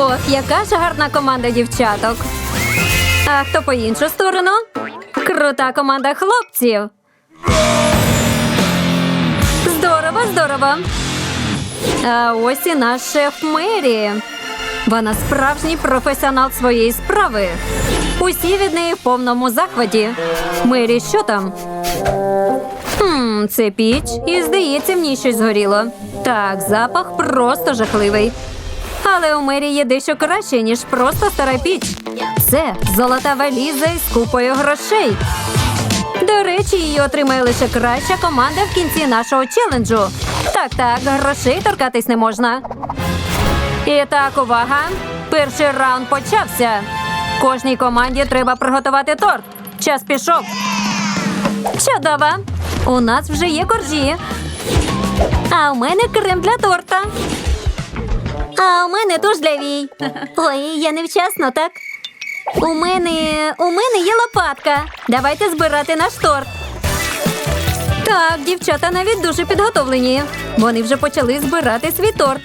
Ох, яка ж гарна команда дівчаток. А хто по іншу сторону? Крута команда хлопців. Здорово, здорово. А ось і наш шеф Мері. Вона справжній професіонал своєї справи. Усі від неї в повному захваті. Мері, що там? Хм, це піч, і здається, ній щось згоріло. Так, запах просто жахливий. Але у Мері є дещо краще, ніж просто стара піч. Це золота валіза із купою грошей. До речі, її отримає лише краща команда в кінці нашого челенджу. Так, так, грошей торкатись не можна. І так, увага! Перший раунд почався. Кожній команді треба приготувати торт. Час пішов. Чудово! У нас вже є коржі. А у мене крем для торта. А у мене туш для вій. Ой, я невчасно, так? У мене у мене є лопатка. Давайте збирати наш торт. Так, дівчата навіть дуже підготовлені. Вони вже почали збирати свій торт.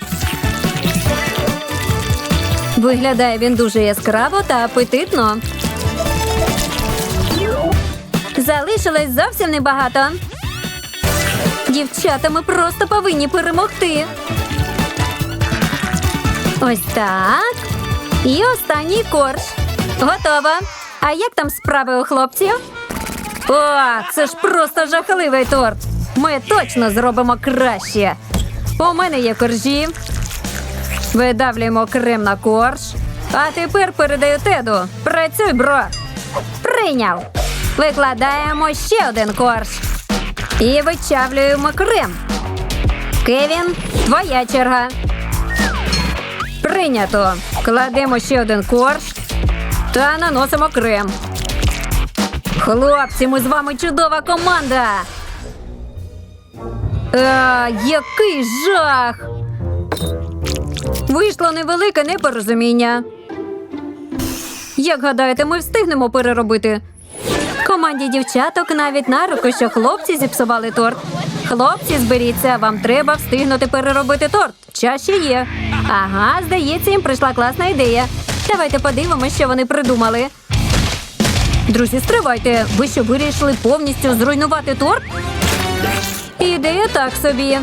Виглядає він дуже яскраво та апетитно. Залишилось зовсім небагато. Дівчата, ми просто повинні перемогти. Ось так. І останній корж. Готово. А як там справи у хлопців? О, це ж просто жахливий торт. Ми точно зробимо краще. У мене є коржі. Видавлюємо крем на корж. А тепер передаю теду. Працюй, бро. Прийняв. Викладаємо ще один корж. І вичавлюємо крем. Кевін, твоя черга. Прийнято. Кладемо ще один корж та наносимо крем. Хлопці, ми з вами чудова команда. А, який жах! Вийшло невелике непорозуміння. Як гадаєте, ми встигнемо переробити? Команді дівчаток навіть на руку, що хлопці зіпсували торт. Хлопці, зберіться, вам треба встигнути переробити торт. Час ще є. Ага, здається, їм прийшла класна ідея. Давайте подивимося, що вони придумали. Друзі, стривайте. Ви що вирішили повністю зруйнувати торт? Ідея так собі.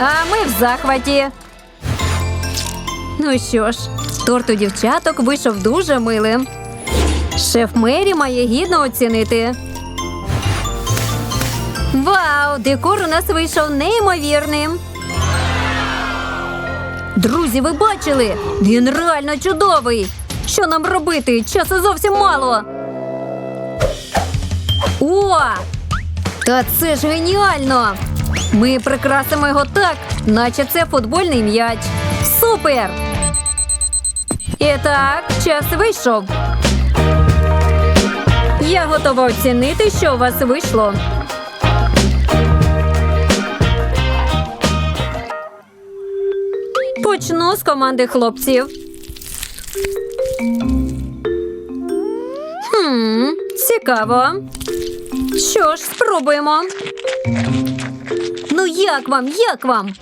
А ми в захваті. Ну що ж, торт у дівчаток вийшов дуже милим. Шеф Мері має гідно оцінити. Вау! Декор у нас вийшов неймовірним. Друзі, ви бачили? Він реально чудовий. Що нам робити? Часу зовсім мало. О! Та це ж геніально! Ми прикрасимо його так, наче це футбольний м'яч. Супер! І так, час вийшов. Я готова оцінити, що у вас вийшло. Почну з команди хлопців. Хм, цікаво. Що ж, спробуємо. Ну, як вам, як вам?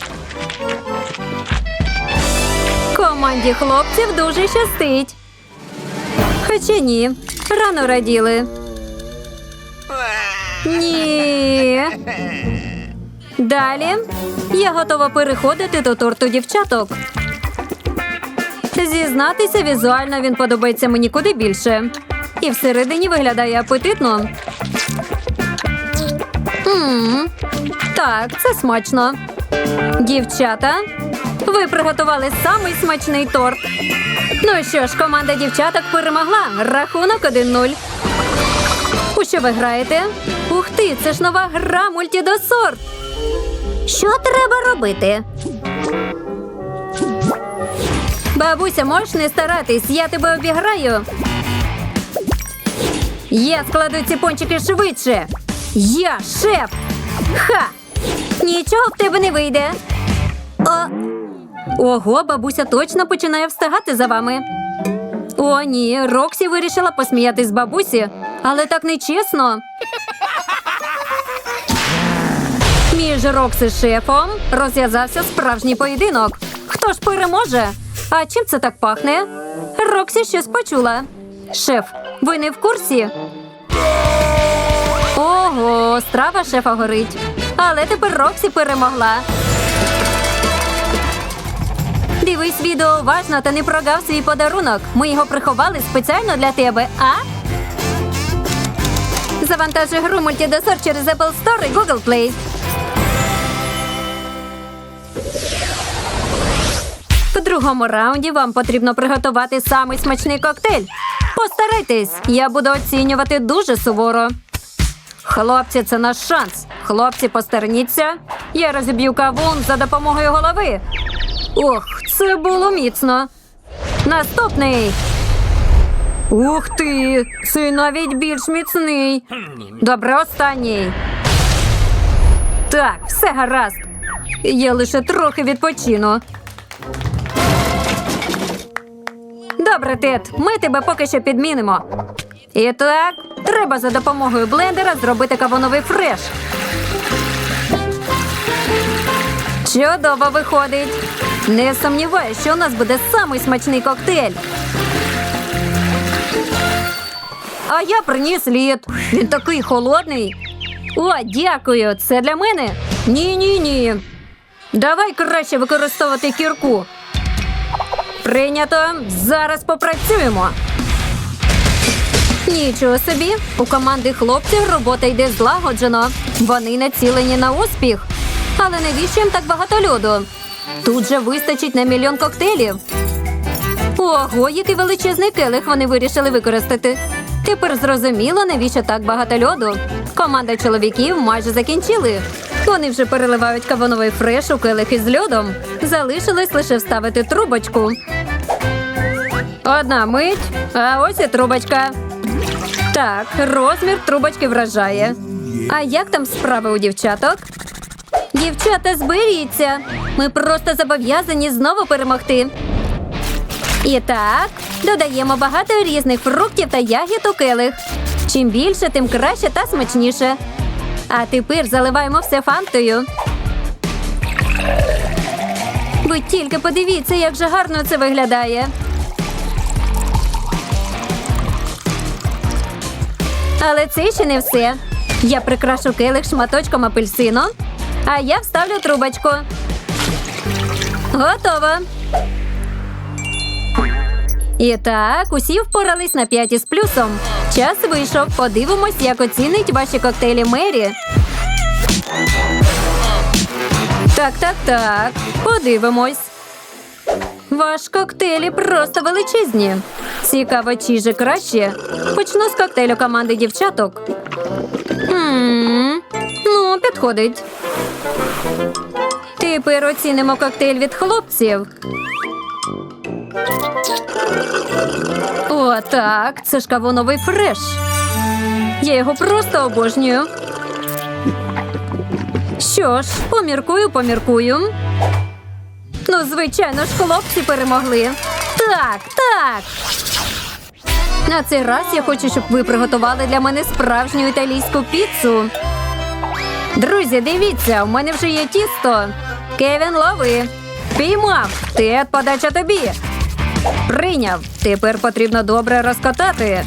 Команді хлопців дуже щастить. Хоча ні, рано раділи. Ні. Далі я готова переходити до торту дівчаток. Зізнатися, візуально він подобається мені куди більше. І всередині виглядає апетитно. Мм, так, це смачно. Дівчата, ви приготували самий смачний торт. Ну що ж, команда дівчаток перемогла. Рахунок 1-0. У що ви граєте? Ух ти, це ж нова гра мультідосорт. Що треба робити? Бабуся, можеш не старатись, я тебе обіграю. Я складу ці пончики швидше. Я шеф. Ха! Нічого в тебе не вийде. О. Ого, бабуся точно починає встигати за вами. О, ні, Роксі вирішила посміятись з бабусі, але так нечесно. Між Рокс і шефом розв'язався справжній поєдинок. Хто ж переможе? А чим це так пахне? Роксі щось почула. Шеф, ви не в курсі? Ого, страва шефа горить. Але тепер Роксі перемогла. Дивись відео уважно та не прогав свій подарунок. Ми його приховали спеціально для тебе, а? Завантажуй гру мультидосор через Apple Store і Google Play. Другому раунді вам потрібно приготувати самий смачний коктейль. Постарайтесь, я буду оцінювати дуже суворо. Хлопці, це наш шанс. Хлопці, постерніться. Я розіб'ю кавун за допомогою голови. Ох, це було міцно. Наступний. Ух ти! Це навіть більш міцний. Добре, останній. Так, все гаразд. Я лише трохи відпочину. Добре, Тед, ми тебе поки що підмінимо. І так, треба за допомогою блендера зробити кавуновий фреш. Чудово виходить. Не сумніваюся, що у нас буде самий смачний коктейль. А я приніс лід. Він такий холодний. О, дякую. Це для мене? Ні, ні, ні. Давай краще використовувати кірку. Прийнято. Зараз попрацюємо. Нічого собі. У команди хлопців робота йде злагоджено. Вони націлені на успіх. Але навіщо їм так багато льоду? Тут же вистачить на мільйон коктейлів. Ого, який величезний келих вони вирішили використати. Тепер зрозуміло, навіщо так багато льоду. Команда чоловіків майже закінчили. Вони вже переливають кавуновий фреш у келих із льодом. Залишилось лише вставити трубочку. Одна мить, а ось і трубочка. Так, розмір трубочки вражає. А як там справи у дівчаток? Дівчата, зберіться. Ми просто зобов'язані знову перемогти. І так, додаємо багато різних фруктів та ягід у келих. Чим більше, тим краще та смачніше. А тепер заливаємо все фантою. Ви тільки подивіться, як же гарно це виглядає. Але це ще не все. Я прикрашу келих шматочком апельсину, а я вставлю трубочку. Готово. І так, усі впорались на 5 із плюсом. Час вийшов. Подивимось, як оцінить ваші коктейлі Мері. Так, так, так. Подивимось. Ваш коктейлі просто величезні. Цікаво, чий же краще. Почну з коктейлю команди дівчаток. Ну, підходить. Тепер оцінимо коктейль від хлопців. О, так, це ж кавуновий фреш. Я його просто обожнюю. Що ж, поміркую, поміркую. Ну, звичайно ж, хлопці перемогли. Так, так. На цей раз я хочу, щоб ви приготували для мене справжню італійську піцу. Друзі, дивіться, у мене вже є тісто. Кевін, лови. Піймав. Тед, подача тобі. Прийняв. Тепер потрібно добре розкатати.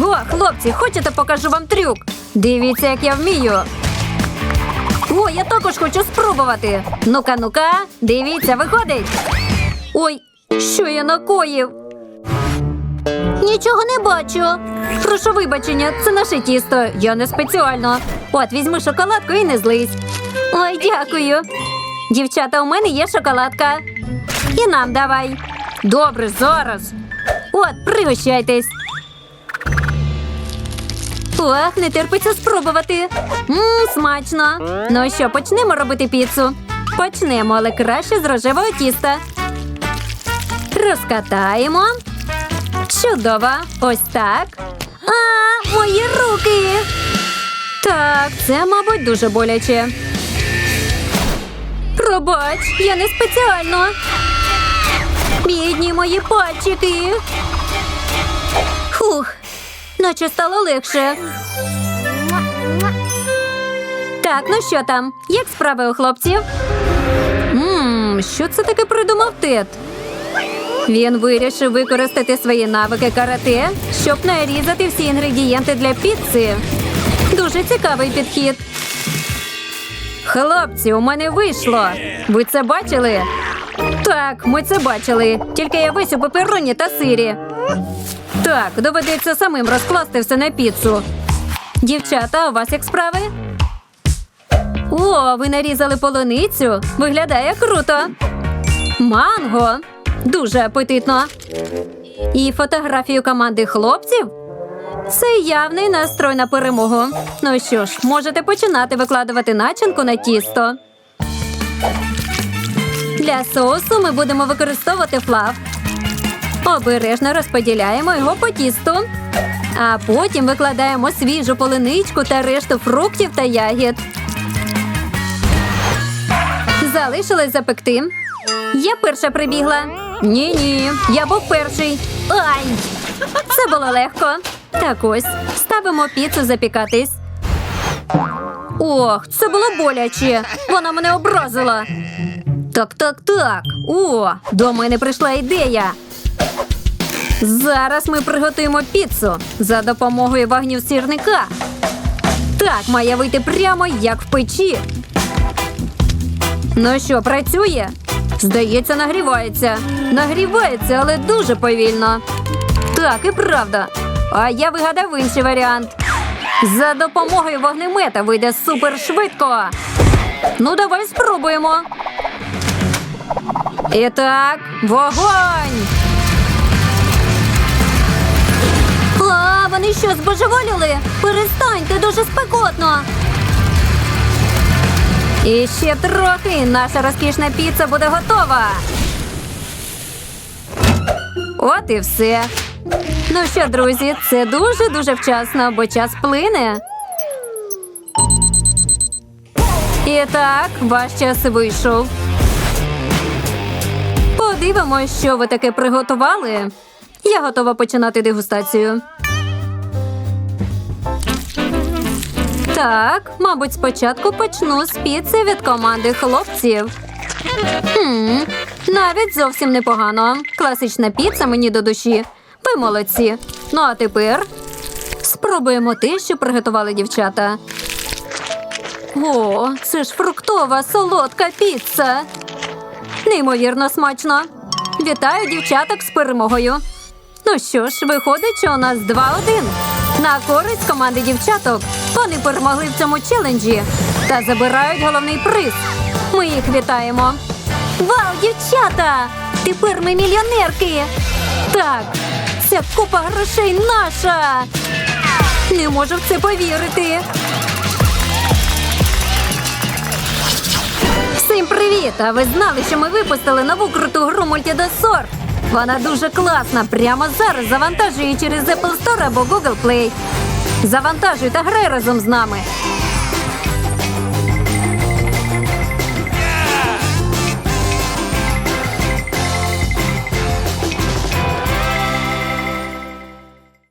О, хлопці, хочете покажу вам трюк? Дивіться, як я вмію. О, я також хочу спробувати. Ну-ка, ну-ка, дивіться, виходить. Ой, що я накоїв? Нічого не бачу. Прошу вибачення, це наше тісто. Я не спеціально. От, візьми шоколадку і не злись. Ой, дякую. Дівчата, у мене є шоколадка. І нам давай. Добре, зараз. От, пригощайтесь. Ох, не терпиться спробувати. Мм, смачно. Ну що, почнемо робити піцу? Почнемо, але краще з рожевого тіста. Розкатаємо. Чудово. Ось так. А, мої руки. Так, це, мабуть, дуже боляче. Пробач, я не спеціально. Бідні мої пальчики. Фух, наче стало легше. Так, ну що там? Як справи у хлопців? Мм, Хм, що це таке придумав Тед? Він вирішив використати свої навики карате, щоб нарізати всі інгредієнти для піци. Дуже цікавий підхід. Хлопці, у мене вийшло. Ви це бачили? Так, ми це бачили. Тільки я весь у пепероні та сирі. Так, доведеться самим розкласти все на піцу. Дівчата, у вас як справи? О, ви нарізали полуницю. Виглядає круто. Манго. Дуже апетитно. І фотографію команди хлопців. Це явний настрой на перемогу. Ну що ж, можете починати викладувати начинку на тісто. Для соусу ми будемо використовувати флав. Обережно розподіляємо його по тісту. А потім викладаємо свіжу полиничку та решту фруктів та ягід. Залишилось запекти. Я перша прибігла. Ні, ні, я був перший. Ай! Це було легко. Так ось, ставимо піцу запікатись. Ох, це було боляче. Вона мене образила. Так, так, так. О, до мене прийшла ідея. Зараз ми приготуємо піцу за допомогою вагнів сірника. Так, має вийти прямо як в печі. Ну що, працює? Здається, нагрівається. Нагрівається, але дуже повільно. Так, і правда. А я вигадав інший варіант. За допомогою вогнемета вийде супер швидко. Ну, давай спробуємо. І так, вогонь! А, вони що, збожеволіли? Перестаньте, дуже спекотно. І ще трохи наша розкішна піца буде готова. От і все. Ну що, друзі, це дуже-дуже вчасно, бо час плине. І так, ваш час вийшов. Подивимось, що ви таке приготували. Я готова починати дегустацію. Так, мабуть, спочатку почну з піци від команди хлопців. Хм, навіть зовсім непогано. Класична піца мені до душі. Ви молодці. Ну а тепер спробуємо те, що приготували дівчата. О, це ж фруктова солодка піца. Неймовірно смачно. Вітаю дівчаток з перемогою. Ну що ж, виходить, що у нас 2-1. На користь команди дівчаток. Вони перемогли в цьому челенджі та забирають головний приз. Ми їх вітаємо. Вау, дівчата! Тепер ми мільйонерки. Так, ця купа грошей наша. Не можу в це повірити. Привіт! А ви знали, що ми випустили нову круту гру Multidosor? Вона дуже класна. Прямо зараз завантажує через Apple Store або Google Play. Завантажуй та грай разом з нами.